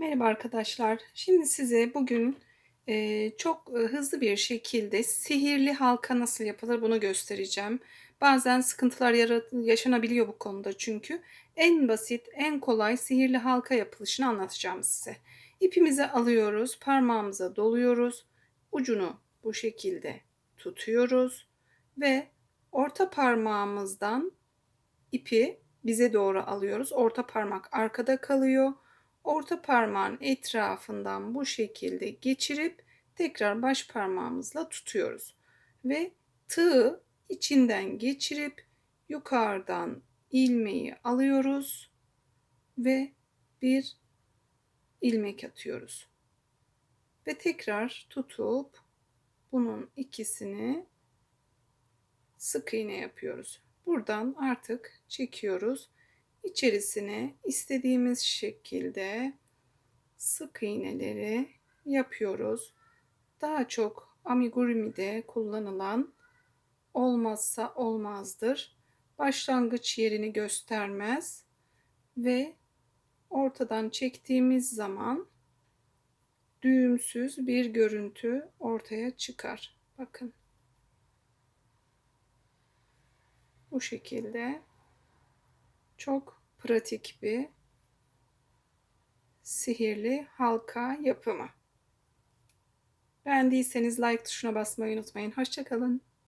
Merhaba arkadaşlar. Şimdi size bugün e, çok e, hızlı bir şekilde sihirli halka nasıl yapılır bunu göstereceğim. Bazen sıkıntılar yaşanabiliyor bu konuda çünkü. En basit, en kolay sihirli halka yapılışını anlatacağım size. İpimizi alıyoruz, parmağımıza doluyoruz. Ucunu bu şekilde tutuyoruz ve orta parmağımızdan ipi bize doğru alıyoruz. Orta parmak arkada kalıyor orta parmağın etrafından bu şekilde geçirip tekrar baş parmağımızla tutuyoruz. Ve tığı içinden geçirip yukarıdan ilmeği alıyoruz ve bir ilmek atıyoruz. Ve tekrar tutup bunun ikisini sık iğne yapıyoruz. Buradan artık çekiyoruz İçerisine istediğimiz şekilde sık iğneleri yapıyoruz. Daha çok amigurumi'de kullanılan olmazsa olmazdır. Başlangıç yerini göstermez ve ortadan çektiğimiz zaman düğümsüz bir görüntü ortaya çıkar. Bakın. Bu şekilde çok pratik bir sihirli halka yapımı. Beğendiyseniz like tuşuna basmayı unutmayın. Hoşçakalın.